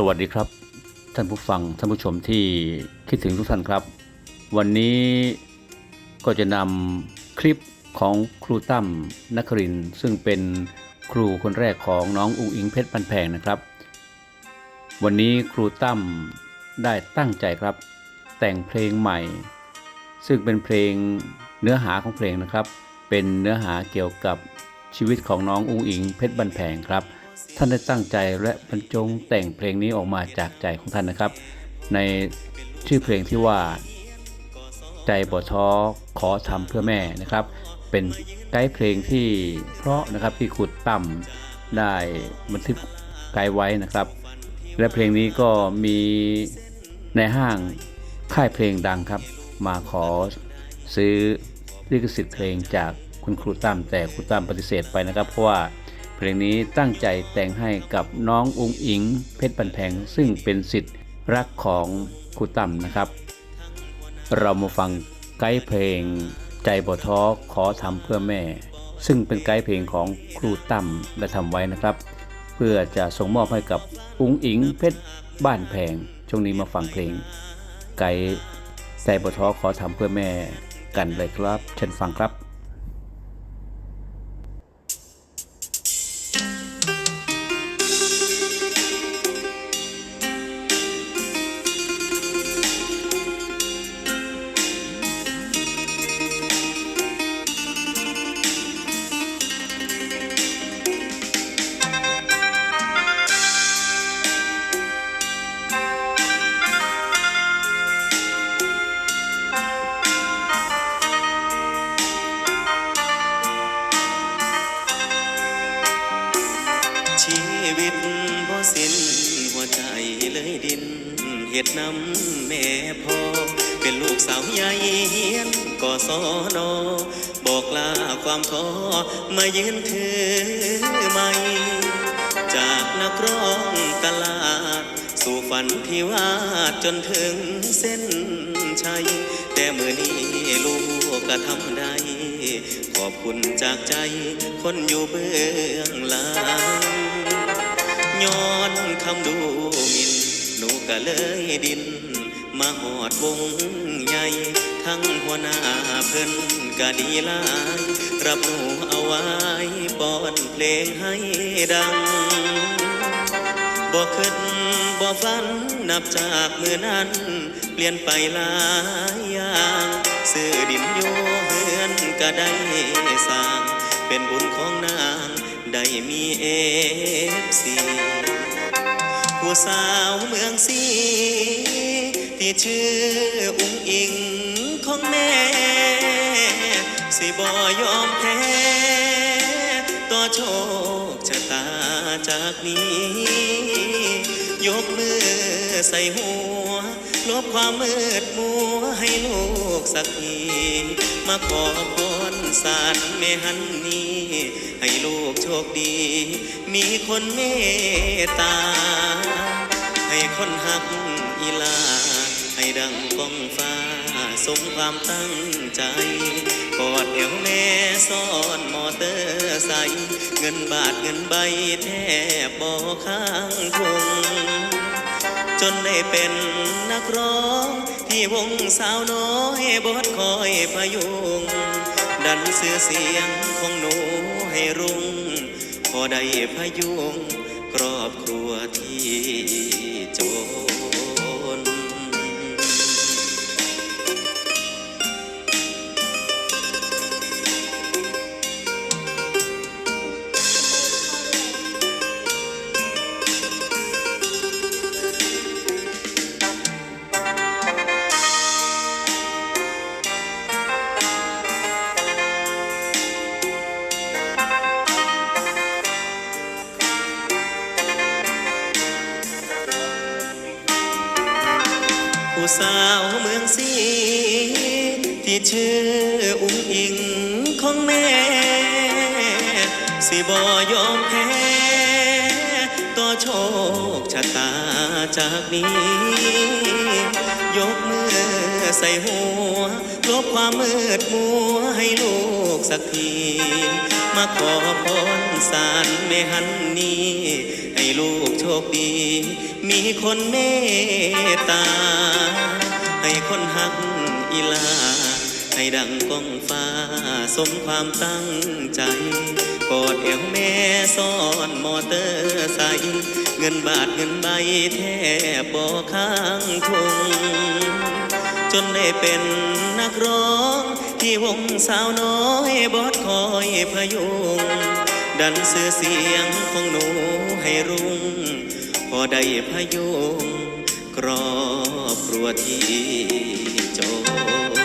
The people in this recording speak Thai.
สวัสดีครับ ท่านผู้ฟังท่านผู้ชมที่คิดถึงทุกท่านครับ วันนี้ก็จะนำคลิปของครูตั้มนักรินซึ่งเป็นครูคนแรกของน้องอุงอิงเพชรปันแพงนะครับ วันนี้ครูตั้มได้ตั้งใจครับ แต่งเพลงใหม่ ซึ่งเป็นเพลงเนื้อหาของเพลงนะครับ เป็นเนื้อหาเกี่ยวกับชีวิตของน้องอุงอิงเพชรบันแพงครับ ท่านได้ตั้งใจและบรรจงแต่งเพลงนี้ออกมาจากใจของท่านนะครับ ในชื่อเพลงที่ว่า ใจบ่ท้อขอทำเพื่อแม่นะครับ เป็นไกด์เพลงที่เพราะนะครับที่ขุดต่ำได้บันทึกไกด์ไว้นะครับ และเพลงนี้ก็มีในห้างค่ายเพลงดังครับ มาขอซื้อลิขสิทธิ์เพลงจากคุณครูตั้มแต่ครูตั้มปฏิเสธไปนะครับ เพราะว่า เพลงนี้ตั้งใจแต่งให้กับน้องอุงอิง เพชรปันแพงซึ่งเป็นสิทธิ์รักของครูตั้มนะครับ เรามาฟังไกด์เพลงใจบ่ท้อขอทำเพื่อแม่ ซึ่งเป็นไกด์เพลงของครูตั้มได้ทำไว้นะครับ เพื่อจะส่งมอบให้กับอุงอิง เพชรบ้านแพงช่วงนี้มาฟังเพลง ไกด์ใจบ่ท้อขอทำเพื่อแม่กันเลยครับ เชิญฟังครับ วิตบ่สิ้นหัวใจเลยดินเฮ็ดน้ำแม่พ่อ เป็นลูกสาวใหญ่เฮียนก่อสอนอบอกลาความท้อมายืนถือไม้จากนักร้องตลาด สู่ฝันที่วาดจนถึงเส้นชัย แต่มือนี้ลูกก็ทำได้ขอบคุณจากใจคนอยู่เบื้องหลัง ย้อนคำดูหมินหนูก็เลยดิน มาหอดวงใหญ่ ทั้งหัวหน้าเพิ่นก็ดีลายรับหนูเอาไว้ป้อนเพลงให้ดังบ่ขึ้นบ่ฝันนับจากมือนั้น เปลี่ยนไปหลายอย่าง ซื้อดินอยู่เฮือนก็ได้สร้าง เป็นบุญของนางได้มีเอฟซีผู้สาวเมืองสีที่ชื่ออุ้งอิงของแม่ สิบ่ยอมแพ้ต่อโชคชะตาจากนี้ ยกมือใส่หัว บความมืดมัวให้ลูกสักที มาขอพรสารเมหันนี้ ให้ลูกโชคดี มีคนเมตตา ให้คนหักอีลา ให้ดังกองฟ้า สมความตั้งใจ กอดเอวแม่ซ่อนมอเตอร์ไซเงินบาทเงินใบแทบบ่ข้างทุง นได้เป็นนักร้องที่วงสาวน้อยบดคอยพยุง ดันเสื้อเสียงของหนูให้รุ่งพอได้พยุงครอบครัวที่จน สาวเมืองสีที่ชื่ออุ้งอิงของแม่ สิบ่ยอมแพ้ต่อโชคชะตาจากนี้ ยกมือใส่หัว ลบความมืดมัวให้ลูกสักที มาขอพรสารแม่ฮันนี่ให้ลูกโชคดี มีคนเมตตา หักอีลา ให้ดังก้องฟ้า สมความตั้งใจ กอดเอวแม่ซ่อนมอเตอร์ไซค์เงินบาทเงินใบแทบบ่ข้างทุงจนได้เป็นนักร้อง ที่วงสาวน้อยบอดคอยพยุง ดันเสื่อเสียงของหนูให้รุ่ง พอได้พยุง ครอบครัวที่จน